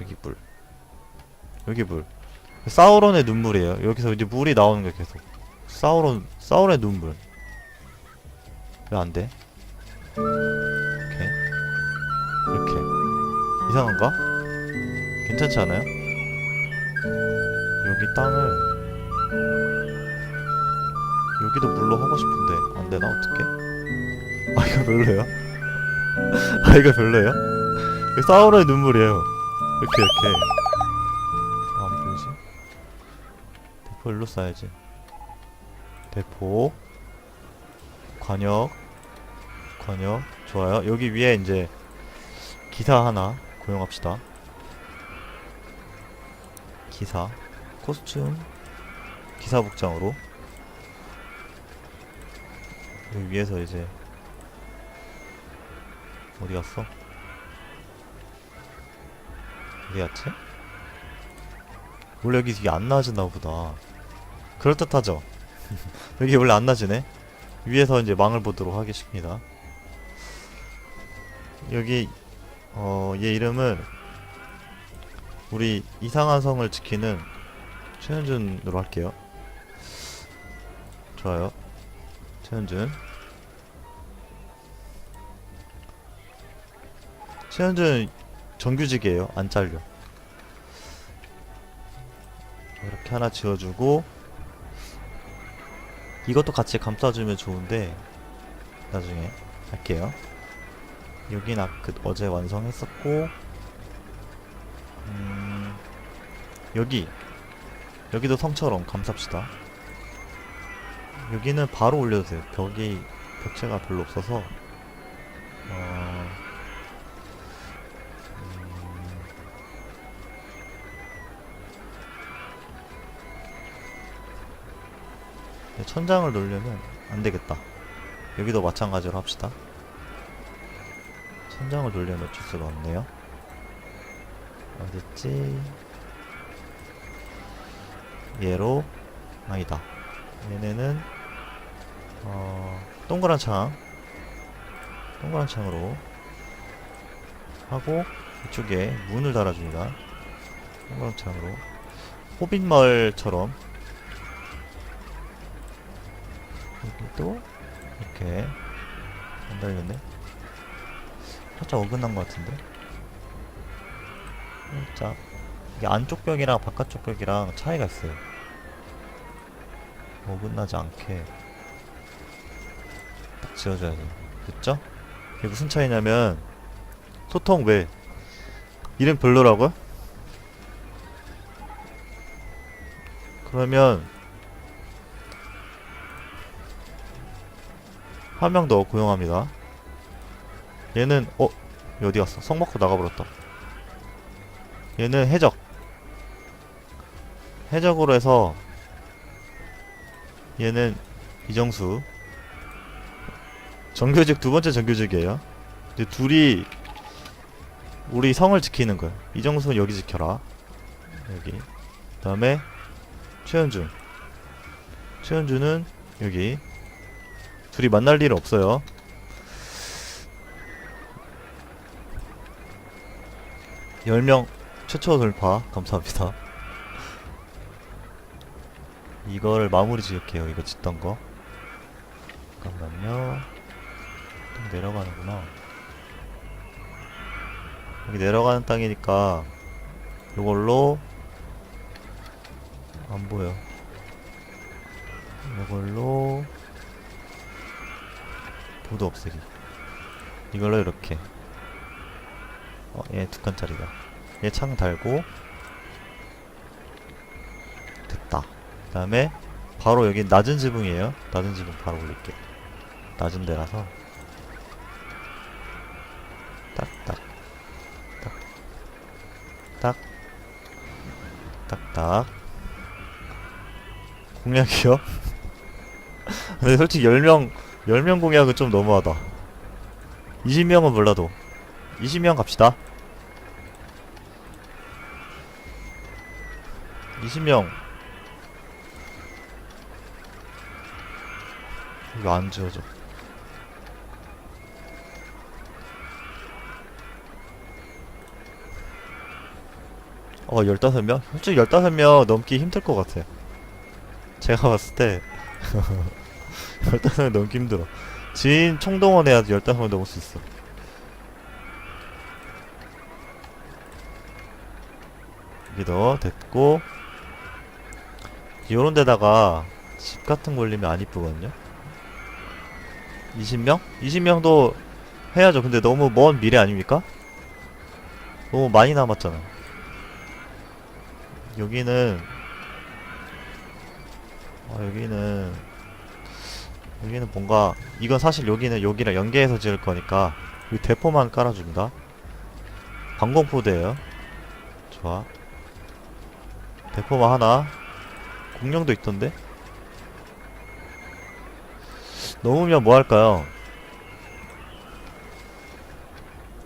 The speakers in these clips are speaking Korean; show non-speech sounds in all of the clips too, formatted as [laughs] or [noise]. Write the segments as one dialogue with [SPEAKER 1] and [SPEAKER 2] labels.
[SPEAKER 1] 여기 물. 여기 물. 사우론의 눈물이에요. 여기서 이제 물이 나오는 거예요, 계속. 사우론, 사우론의 눈물. 왜 안 돼? 이렇게. 이렇게. 이상한가? 괜찮지 않아요? 여기 땅을 여기도 물로 하고 싶은데 안 되나 어떻게? 아 이거 별로예요? [laughs] 아 이거? 이거 사우론의 눈물이에요. 이렇게 이렇게. 아, 안 보이지? 대포 일로 쏴야지. 대포. 관역. 관역. 좋아요. 여기 위에 이제 기사 하나 고용합시다. 기사. 코스튬. 기사 복장으로. 여기 위에서 이제 어디 갔어? 어디 갔지? 원래 여기 이게 안 나아지나 보다. 그럴듯하죠? [laughs] 여기 원래 안 나지네? 위에서 이제 망을 보도록 하겠습니다. 여기, 어, 얘 이름은 우리 이상한 성을 지키는 최현준으로 할게요. 좋아요. 최현준. 최현준 정규직이에요. 안 잘려. 이렇게 하나 지어주고 이것도 같이 감싸주면 좋은데 나중에 할게요. 여긴 아, 그 어제 완성했었고 음, 여기 여기도 성처럼 감쌉시다. 여기는 바로 올려도 돼요. 벽이 벽체가 별로 없어서 어, 천장을 놓으려면 안 되겠다. 여기도 마찬가지로 합시다. 천장을 돌려 놓칠 수가 없네요. 어딨지? 얘로 아니다. 얘네는 어 동그란 창 동그란 창으로 하고 이쪽에 문을 달아줍니다. 동그란 창으로 호빗마을처럼 여기도 이렇게 안 달렸네. 살짝 어긋난 것 같은데. 살짝 이게 안쪽 벽이랑 바깥쪽 벽이랑 차이가 있어요. 어긋나지 않게 딱 지어줘야 돼. 됐죠? 이게 무슨 차이냐면 소통 왜 이름 별로라고요? 그러면 한 명 더 고용합니다. 얘는 어얘 어디 갔어? 성 먹고 나가버렸다. 얘는 해적. 해적으로 해서 얘는 이정수. 정규직 두 번째 정규직이에요. 이제 둘이 우리 성을 지키는 거야. 이정수는 여기 지켜라. 여기. 그 다음에 최현준. 최현준은 여기. 둘이 만날 일 없어요. 열명 최초 돌파 감사합니다. 이거를 마무리 지을게요. 이거 짓던 거. 잠깐만요. 좀 내려가는구나. 여기 내려가는 땅이니까 이걸로 안 보여. 이걸로 보도 없애기. 이걸로 이렇게. 어, 얘 두 칸짜리다. 얘 창 달고 됐다. 그 다음에 바로 여기 낮은 지붕이에요. 낮은 지붕 바로 올릴게. 낮은 데라서 딱딱 딱딱 딱딱 공약이요? [laughs] 근데 솔직히 10명 10명 공약은 좀 너무하다. 20명은 몰라도 20명 갑시다. 20명. 이거 안 지워져. 어 15명? 솔직히 15명 넘기 힘들 것 같아요 제가 봤을 때 [laughs] 15명 넘기 힘들어. 지인 총동원 해야 15명 넘을 수 있어. 여기도 됐고 요런 데다가 집 같은 거 올리면 안 이쁘거든요? 20명? 20명도 해야죠. 근데 너무 먼 미래 아닙니까? 너무 많이 남았잖아. 여기는 아 여기는 여기는 뭔가 이건 사실 여기는 여기랑 연계해서 지을 거니까 이 대포만 깔아줍니다. 방공포대예요. 좋아. 대포만 하나. 공룡도 있던데? 넘으면 뭐 할까요?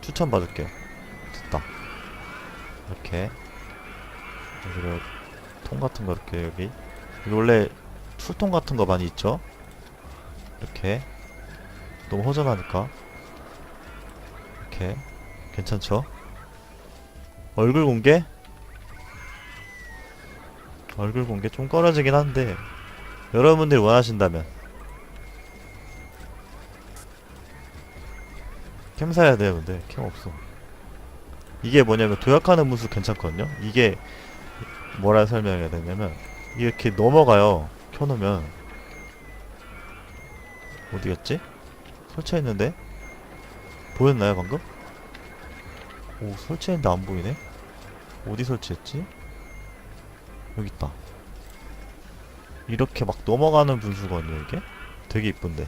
[SPEAKER 1] 추천 받을게요. 됐다. 이렇게. 여기로 통 같은 거 이렇게 여기. 여기 원래 술통 같은 거 많이 있죠? 이렇게. 너무 허전하니까. 이렇게. 괜찮죠? 얼굴 공개? 얼굴 공개 좀 꺼려지긴 한데 여러분들이 원하신다면. 캠 사야 돼요 근데. 캠 없어. 이게 뭐냐면 도약하는 문수 괜찮거든요? 이게 뭐라 설명해야 되냐면 이렇게 넘어가요. 켜놓으면 어디였지? 설치했는데? 보였나요 방금? 오 설치했는데 안 보이네. 어디 설치했지? 여기 있다. 이렇게 막 넘어가는 분수거든요 이게? 되게 이쁜데.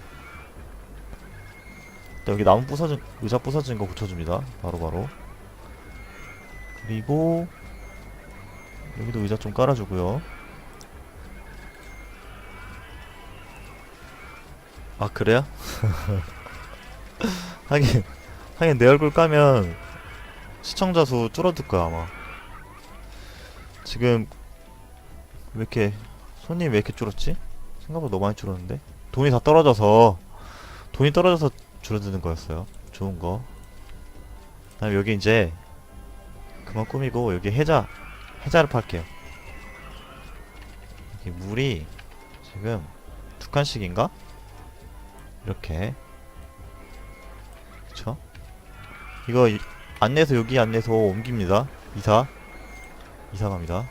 [SPEAKER 1] 여기 나무 부서진 의자 부서진 거 붙여줍니다. 바로 바로. 그리고 여기도 의자 좀 깔아주고요 아 그래요? [laughs] 하긴 하긴 내 얼굴 까면 시청자 수 줄어들 거야 아마 지금 왜 이렇게 손님 왜 이렇게 줄었지? 생각보다 너무 많이 줄었는데 돈이 다 떨어져서 돈이 떨어져서 줄어드는 거였어요 좋은 거 다음 여기 이제 그만 꾸미고 여기 해자 해자를 팔게요 물이 지금 두 칸씩인가? 이렇게. 그쵸? 이거 이- 안내서 여기 안내서 옮깁니다. 이사. 이사 갑니다.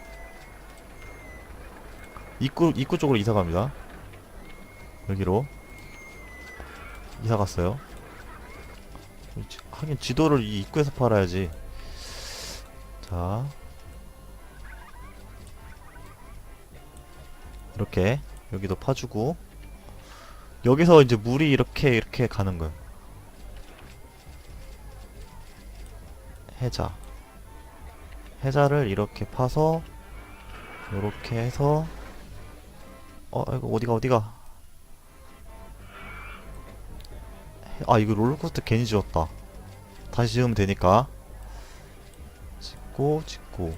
[SPEAKER 1] 입구 입구 쪽으로 이사 갑니다. 여기로. 이사 갔어요. 지- 하긴 지도를 이 입구에서 팔아야지. 자. 이렇게 여기도 파주고 여기서 이제 물이 이렇게 이렇게 가는 거예요. 해자. 해자를 이렇게 파서 요렇게 해서 어 이거 어디가 어디가? 해- 아 이거 롤러코스터 괜히 지었다. 다시 지으면 되니까. 짓고 짓고.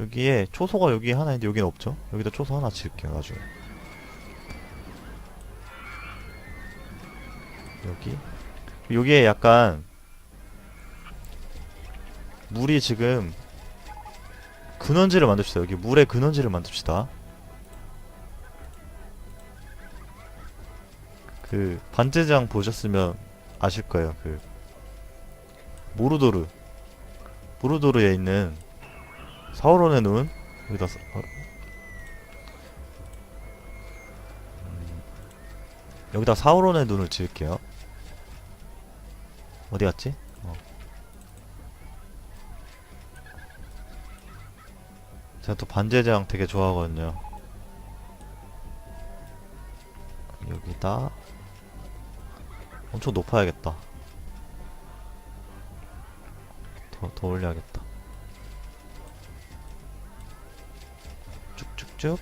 [SPEAKER 1] 여기에 초소가 여기 하나 있는데 여기는 없죠? 여기다 초소 하나 지을게요 나중에 여기. 여기에 약간 물이 지금 근원지를 만듭시다. 여기 물의 근원지를 만듭시다. 그 반제장 보셨으면 아실 거예요. 그 모르도르. 모르도르에 있는 사우론의 눈 여기다 써- 어. 음, 여기다 사우론의 눈을 지을게요 어디 갔지? 어. 제가 또 반제장 되게 좋아하거든요. 여기다 엄청 높아야겠다. 더, 더 올려야겠다. 쭉쭉쭉.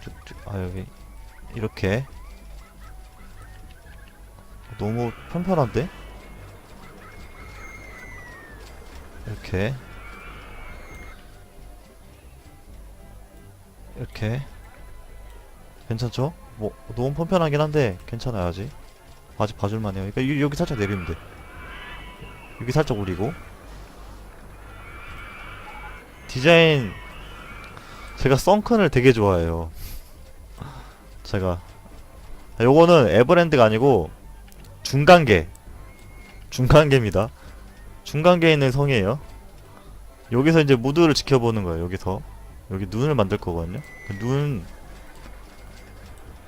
[SPEAKER 1] 쭉쭉. 아, 여기. 이렇게. 너무 편편한데? 이렇게. 이렇게. 괜찮죠? 뭐 너무 편편하긴 한데 괜찮아요 아직. 아직 봐줄만해요. 그러니까 여- 여기 살짝 내리면 돼. 여기 살짝 올리고. 디자인. 제가 썬큰을 되게 좋아해요. 제가. 요거는 에버랜드가 아니고 중간계. 중간계입니다. 중간계에 있는 성이에요. 여기서 이제 무드를 지켜보는 거예요 여기서. 여기 눈을 만들 거거든요. 그 눈.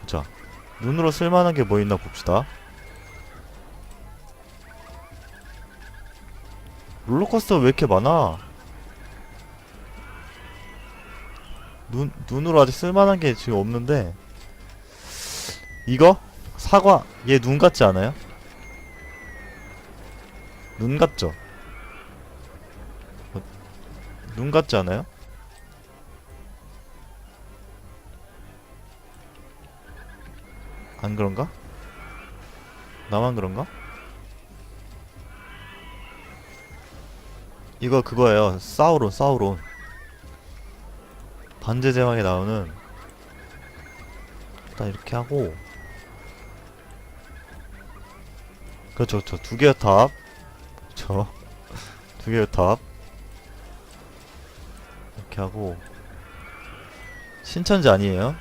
[SPEAKER 1] 자, 눈으로 쓸만한 게 뭐 있나 봅시다. 롤러코스터 왜 이렇게 많아? 눈, 눈으로 아직 쓸만한 게 지금 없는데. 이거? 사과? 얘 눈 같지 않아요? 눈 같죠? 어, 눈 같지 않아요? 안 그런가? 나만 그런가? 이거 그거예요. 사우론, 사우론. 반제 제왕에 나오는 일단 이렇게 하고 그렇죠, 그렇죠. 두 개의 탑. 그렇죠. 두 개의 탑. 이렇게 하고 신천지 아니에요.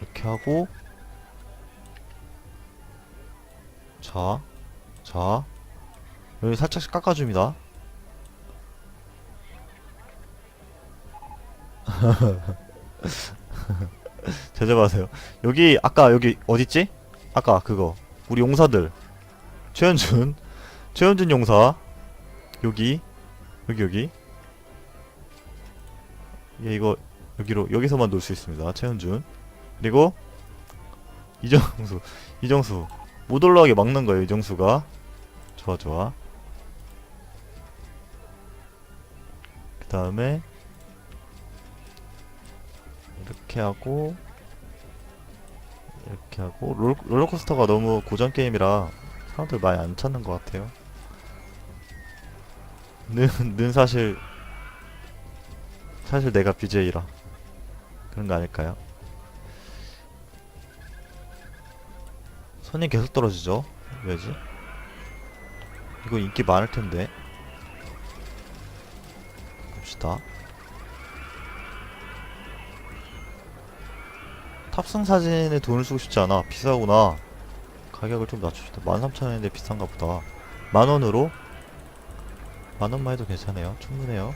[SPEAKER 1] 이렇게 하고 자, 자 여기 살짝씩 깎아줍니다. [laughs] 제대로하세요. 여기 아까 여기 어딨지? 아까 그거 우리 용사들 최현준 최현준 용사 여기 여기 여기 얘 이거 여기로 여기서만 놀 수 있습니다. 최현준 그리고 이정수 이정수 못 올라가게 막는 거예요. 이정수가 좋아 좋아. 그 다음에 이렇게 하고 이렇게 하고 롤, 롤러코스터가 너무 고전 게임이라 사람들 많이 안 찾는 것 같아요. 는, 는 사실 사실 내가 BJ라 그런 거 아닐까요? 손이 계속 떨어지죠? 왜지? 이거 인기 많을 텐데. 봅시다. 탑승 사진에 돈을 쓰고 싶지 않아. 비싸구나. 가격을 좀 낮춥시다. 13,000원인데 비싼가 보다. 만원으로? 만원만 해도 괜찮아요. 충분해요.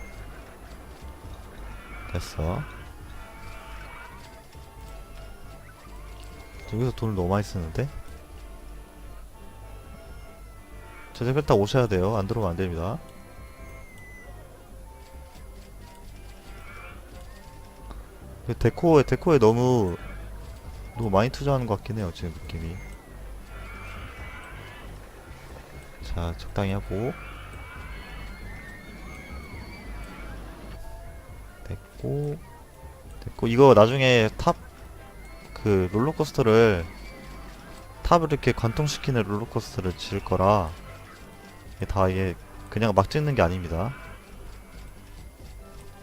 [SPEAKER 1] 됐어. 여기서 돈을 너무 많이 쓰는데? 딱 오셔야 돼요. 안 들어오면 안 됩니다. 그 데코에, 데코에 너무, 너무 많이 투자하는 것 같긴 해요. 지금 느낌이. 자, 적당히 하고. 됐고. 됐고. 이거 나중에 탑, 그, 롤러코스터를, 탑을 이렇게 관통시키는 롤러코스터를 지을 거라, 이게 다 이게 그냥 막 찍는 게 아닙니다.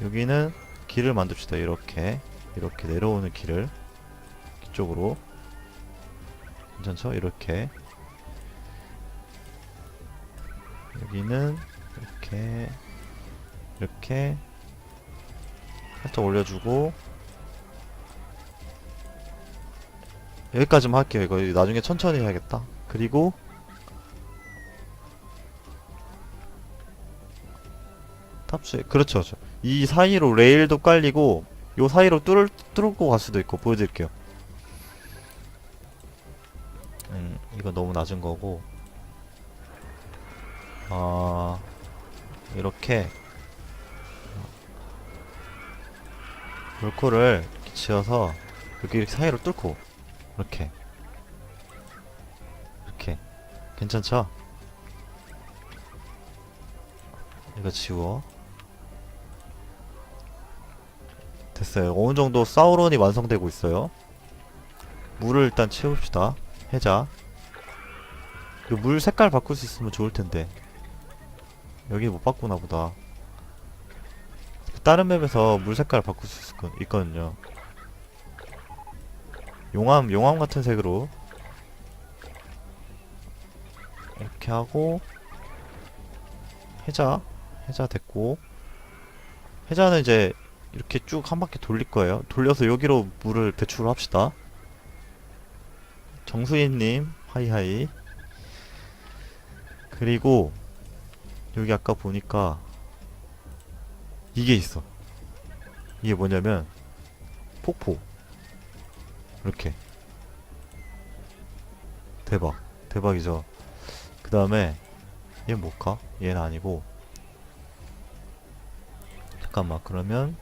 [SPEAKER 1] 여기는 길을 만듭시다. 이렇게 이렇게 내려오는 길을 이쪽으로 괜찮죠? 이렇게 여기는 이렇게 이렇게 살짝 올려주고 여기까지만 할게요. 이거 나중에 천천히 해야겠다. 그리고 탑재 그렇죠, 그렇죠. 이 사이로 레일도 깔리고 요 사이로 뚫을 뚫고 갈 수도 있고 보여드릴게요. 음, 이거 너무 낮은 거고. 아, 이렇게 물코를 지어서 이렇게 사이로 뚫고 이렇게 이렇게 괜찮죠? 이거 지워. 됐어요. 어느 정도 사우론이 완성되고 있어요. 물을 일단 채웁시다. 해자. 그물 색깔 바꿀 수 있으면 좋을 텐데. 여기 못 바꾸나 보다. 다른 맵에서 물 색깔 바꿀 수 있, 있거든요. 용암, 용암 같은 색으로. 이렇게 하고 해자 해자 됐고 해자는 이제 이렇게 쭉 한 바퀴 돌릴 거예요. 돌려서 여기로 물을 배출을 합시다. 정수희님 하이하이 그리고 여기 아까 보니까 이게 있어. 이게 뭐냐면 폭포 이렇게 대박 대박이죠. 그 다음에 얘 뭘까? 얘는 아니고 잠깐만 그러면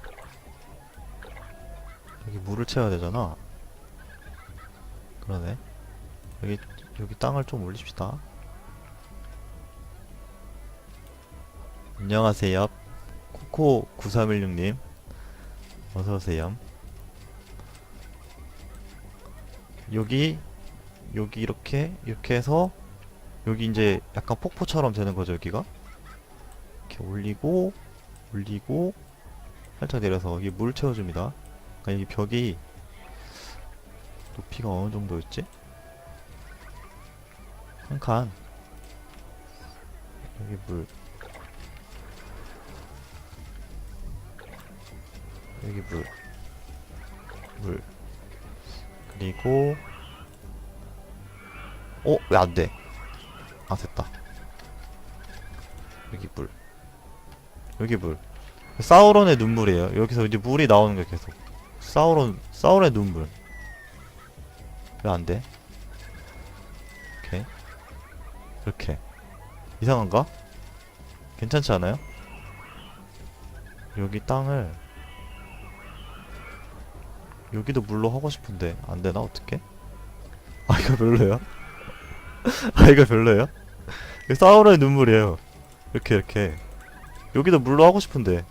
[SPEAKER 1] 여기 물을 채워야 되잖아. 그러네. 여기 여기 땅을 좀 올립시다. 안녕하세요. 코코 9316님 어서 오세요. 여기 여기 이렇게 이렇게 해서 여기 이제 약간 폭포처럼 되는 거죠 여기가 이렇게 올리고 올리고 살짝 내려서 여기 물 채워줍니다. 그러니까 여기 벽이 높이가 어느 정도였지? 한 칸. 여기 물. 여기 물. 물. 그리고 어? 왜 안 돼? 아 됐다. 여기 물. 여기 물. 사우론의 눈물이에요. 여기서 이제 물이 나오는 게 계속. 사우론, 사우론의 눈물. 왜 안 돼? 이렇게. 이렇게. 이상한가? 괜찮지 않아요? 여기 땅을 여기도 물로 하고 싶은데 안 되나 어떻게? 아 이거 별로야? [laughs] 아 이거 별로예요? 이거 사우론의 눈물이에요. 이렇게 이렇게 여기도 물로 하고 싶은데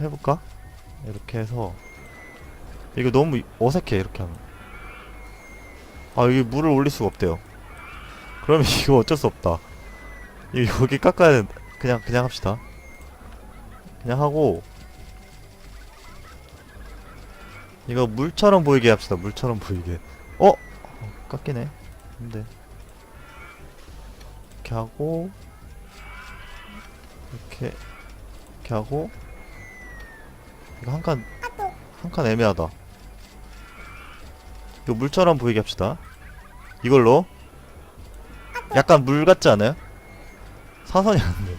[SPEAKER 1] 해볼까? 이렇게 해서 이거 너무 어색해 이렇게 하면 아 여기 물을 올릴 수가 없대요 그러면 [laughs] 이거 어쩔 수 없다 이거 여기 깎아야 된 그냥 그냥 합시다 그냥 하고 이거 물처럼 보이게 합시다. 물처럼 보이게. 어? 어 깎이네. 근데. 이렇게 하고 이렇게 이렇게 하고. 이거 한 칸 한 칸 애매하다. 이거 물처럼 보이게 합시다. 이걸로. 약간 물 같지 않아요? 사선이 안 돼.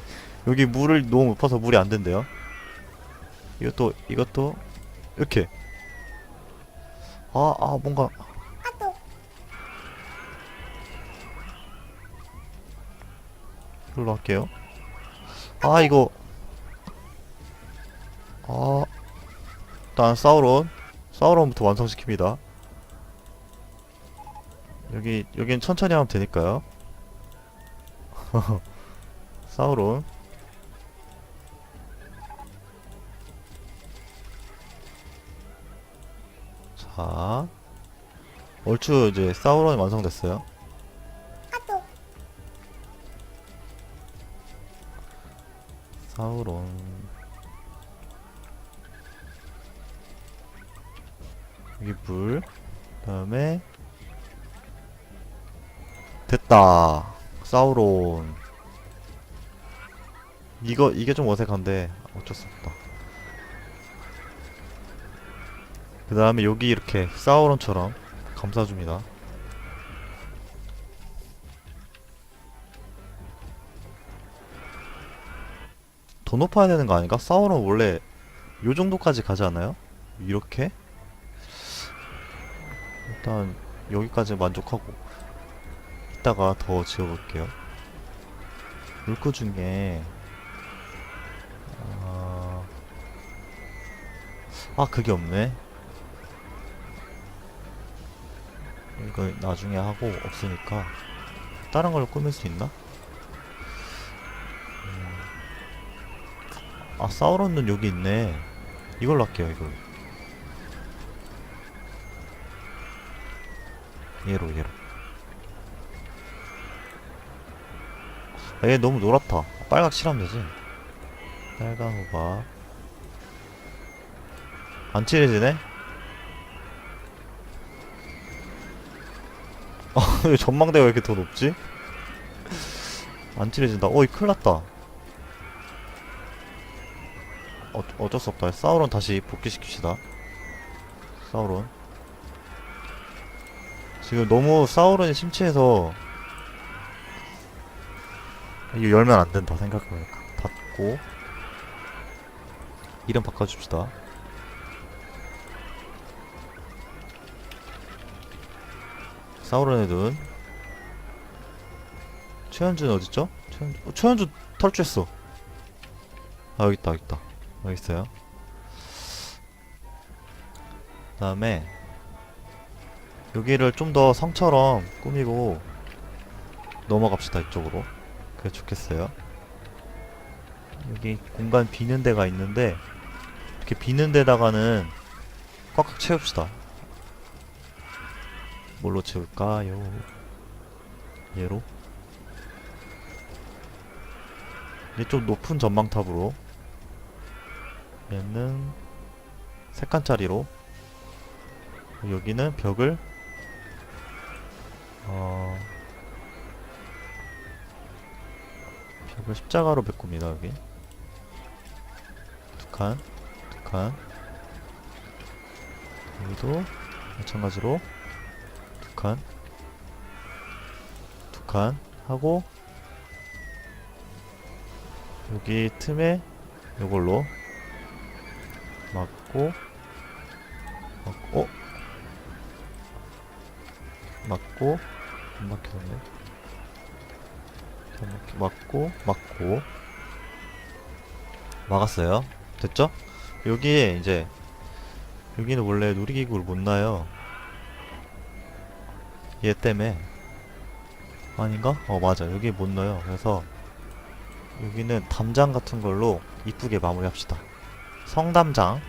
[SPEAKER 1] 여기 물을 너무 높아서 물이 안 된대요. 이것도 이것도 이렇게 아 아 뭔가. 이걸로 할게요. 아 이거. 아. 일단 사우론. 사우론부터 완성시킵니다. 여기 여긴 천천히 하면 되니까요. [laughs] 사우론 자 얼추 이제 사우론이 완성됐어요. 사우론. 여기 물 그다음에 됐다. 사우론. 이거 이게 좀 어색한데 어쩔 수 없다 그 다음에 여기 이렇게 사우론처럼 감싸줍니다 더 높아야 되는 거 아닌가? 사우론 원래 요 정도까지 가지 않아요? 이렇게? 일단 여기까지 만족하고 이따가 더 지어볼게요. 물고 중에 아, 아 그게 없네. 이거 나중에 하고 없으니까 다른 걸로 꾸밀 수 있나? 음. 아 사우론은 여기 있네. 이걸로 할게요 이걸로. 얘로 얘로. 아, 얘 너무 노랗다. 빨갛 칠하면 되지. 빨간 호박. 안 칠해지네? [laughs] 전망대가 왜 이렇게 더 높지? 안 칠해진다. 어이, 큰일 났다. 어, 어쩔 수 없다. 사우론 다시 복귀시킵시다. 사우론. 지금 너무 사우론이 심취해서 이거 열면 안 된다 생각해보니까 닫고 이름 바꿔줍시다. 사우론의 눈 최현준 어딨죠? 최현준, 어, 최현준 탈주했어. 아 여기 있다 여기 있어요. 그 다음에 여기를 좀 더 성처럼 꾸미고 넘어갑시다 이쪽으로. 그게 좋겠어요. 여기 공간 비는 데가 있는데 이렇게 비는 데다가는 꽉꽉 채웁시다. 뭘로 채울까요? 얘로? 얘 좀 높은 전망탑으로. 얘는 세 칸짜리로. 여기는 벽을 어 벽을 십자가로 메꿉니다 여기. 두 칸, 두 칸. 여기도 마찬가지로. 두 칸, 두 칸 하고 여기 틈에 요걸로 막고 막고 어? 막고 안 막혔네 안 막혀 막고 막고 막았어요 됐죠? 여기에 이제 여기는 원래 놀이기구를 못 놔요 얘 때문에. 아닌가? 어 맞아. 여기 못 넣어요. 그래서 여기는 담장 같은 걸로 이쁘게 마무리합시다. 성담장.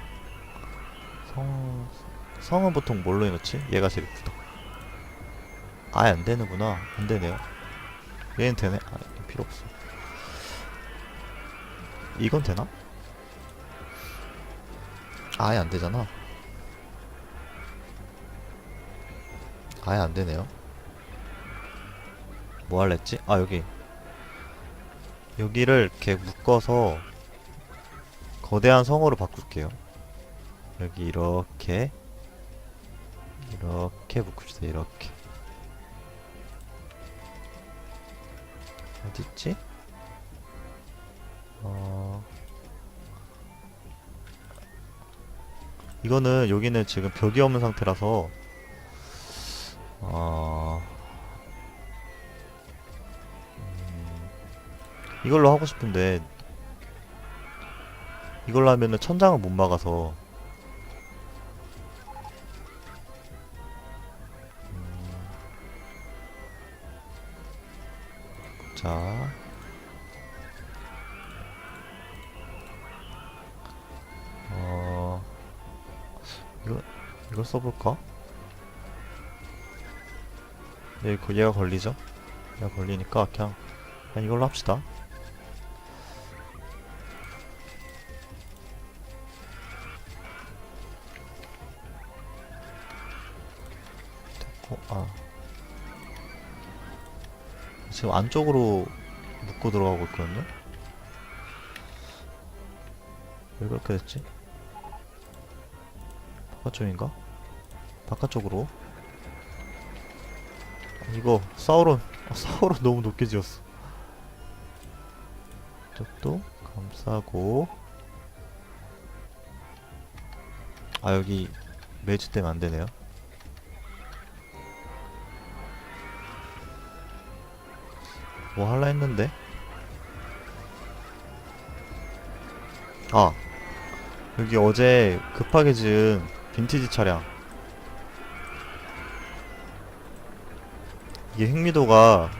[SPEAKER 1] 성... 성은 보통 뭘로 해놓지? 얘가 제일 이쁘다. 아예 안 되는구나. 안 되네요. 얘는 되네. 아 필요 없어. 이건 되나? 아예 안 되잖아 아예 안 되네요. 뭐 할랬지? 아 여기. 여기를 이렇게 묶어서 거대한 성으로 바꿀게요. 여기 이렇게. 이렇게 묶읍시다 이렇게. 어딨지? 어... 이거는 여기는 지금 벽이 없는 상태라서 어... 음, 이걸로 하고 싶은데 이걸로 하면은 천장을 못 막아서 음, 자 어... 이거 이걸 써볼까? 네, 그 얘가 걸리죠? 얘가 걸리니까 그냥 그냥 이걸로 합시다. 됐고, 아. 지금 안쪽으로 묶고 들어가고 있거든요? 왜 그렇게 됐지? 바깥쪽인가? 바깥쪽으로 이거 사우론 아, 사우론 너무 높게 지었어. 이쪽도 감싸고. 아 여기 매주 때문에 안 되네요. 뭐 할라 했는데? 아 여기 어제 급하게 지은 빈티지 차량 이게 흥미도가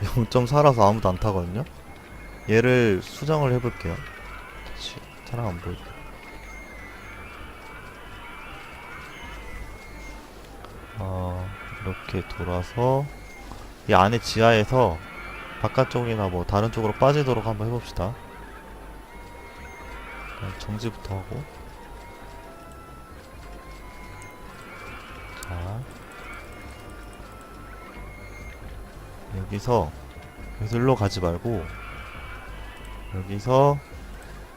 [SPEAKER 1] 0.4라서 아무도 안 타거든요? 얘를 수정을 해볼게요. 다시 차량 안 보이게 어 이렇게 돌아서 이 안에 지하에서 바깥쪽이나 뭐 다른 쪽으로 빠지도록 한번 해봅시다. 정지부터 하고 여기서 그래서 일로 가지 말고 여기서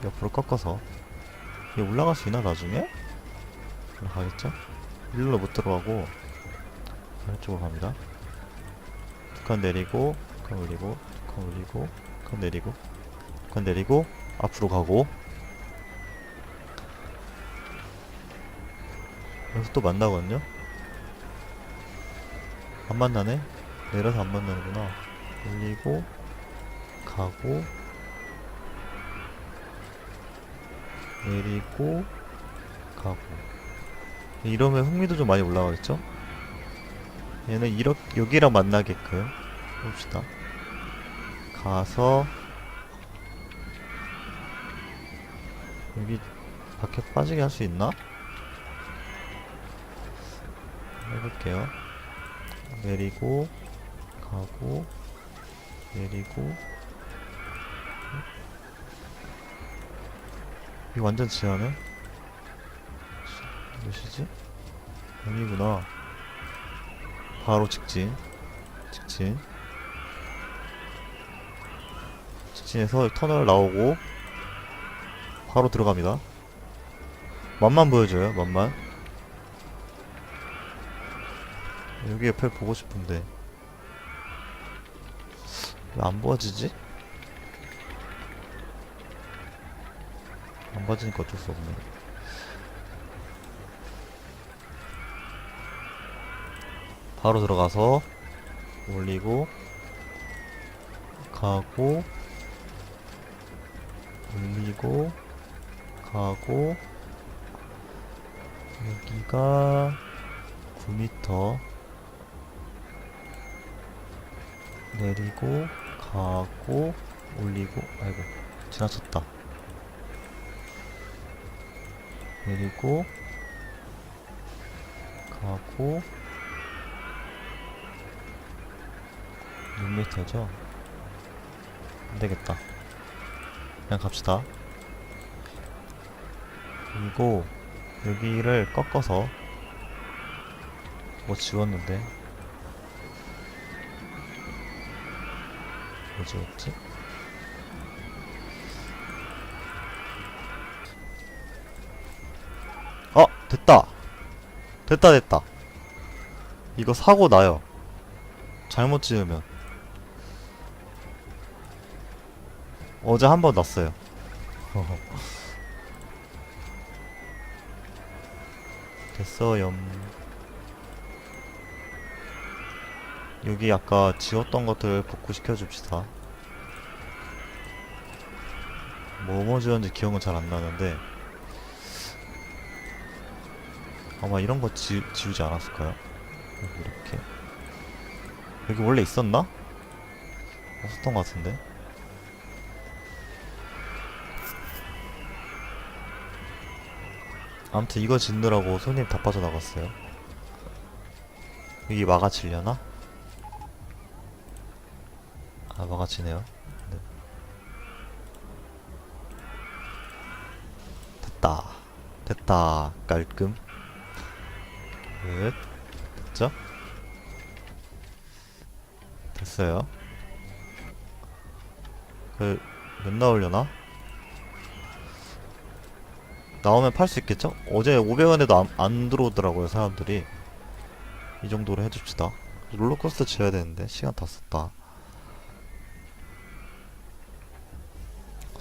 [SPEAKER 1] 옆으로 꺾어서 이게 올라갈 수 있나 나중에? 올라가겠죠? 일로 못 들어가고 아래쪽으로 갑니다 두칸 내리고 두칸 올리고 두칸 올리고 두칸 내리고 두칸 내리고 앞으로 가고 여기서 또 만나거든요? 안 만나네? 내려서 안 만나는구나 올리고 가고 내리고 가고 이러면 흥미도 좀 많이 올라가겠죠? 얘는 이렇게 여기랑 만나게끔 해봅시다 가서 여기 밖에 빠지게 할 수 있나? 해볼게요 내리고 가고 내리고. 이거 완전 지하네? 몇이지? 여기구나. 바로 직진. 직진. 직진해서 터널 나오고 바로 들어갑니다. 맛만 보여줘요 맛만. 여기 옆에 보고 싶은데. 왜 안 보여지지? 안 봐지니까 어쩔 수 없네. 바로 들어가서 올리고 가고 올리고 가고 여기가 9m 내리고 가고 올리고 아이고 지나쳤다. 내리고 가고 6m죠? 안되겠다. 그냥 갑시다. 그리고 여기를 꺾어서 뭐 지웠는데 뭐 지웠지? 어 됐다. 됐다 됐다. 이거 사고 나요. 잘못 지으면. 어제 한 번 났어요. [laughs] 됐어요 여기 아까 지웠던 것들 복구시켜 줍시다 뭐뭐 지웠는지 기억은 잘 안 나는데 아마 이런 거 지, 지우지 않았을까요? 이렇게 여기 원래 있었나? 없었던 것 같은데 아무튼 이거 짓느라고 손님 다 빠져나갔어요 여기 막아치려나? 아 막아치네요. 네. 됐다. 됐다. 깔끔. 끝. 됐죠? 됐어요. 그몇 나오려나? 나오면 팔 수 있겠죠? 어제 500원에도 안, 안 들어오더라고요 사람들이. 이 정도로 해줍시다. 롤러코스터 지어야 되는데 시간 다 썼다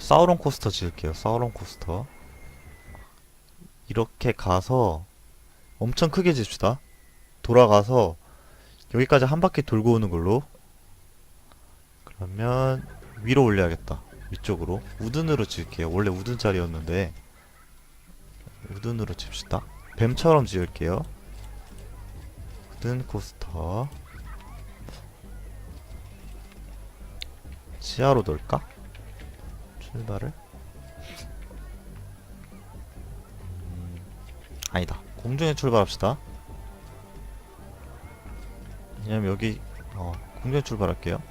[SPEAKER 1] 사우론 코스터 지을게요. 사우론 코스터. 이렇게 가서 엄청 크게 집시다. 돌아가서 여기까지 한 바퀴 돌고 오는 걸로. 그러면 위로 올려야겠다. 위쪽으로. 우든으로 지을게요. 원래 우든 자리였는데 우든으로 칩시다. 뱀처럼 지을게요. 우든 코스터. 지하로 넣을까? 출발을? 음, 아니다. 공중에 출발합시다. 왜냐면 여기 어 공중에 출발할게요.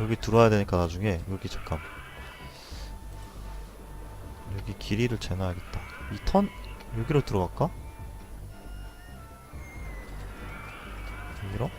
[SPEAKER 1] 여기 들어와야 되니까 나중에 여기 잠깐. 여기 길이를 재놔야겠다. 이 턴? 여기로 들어갈까? 여기로?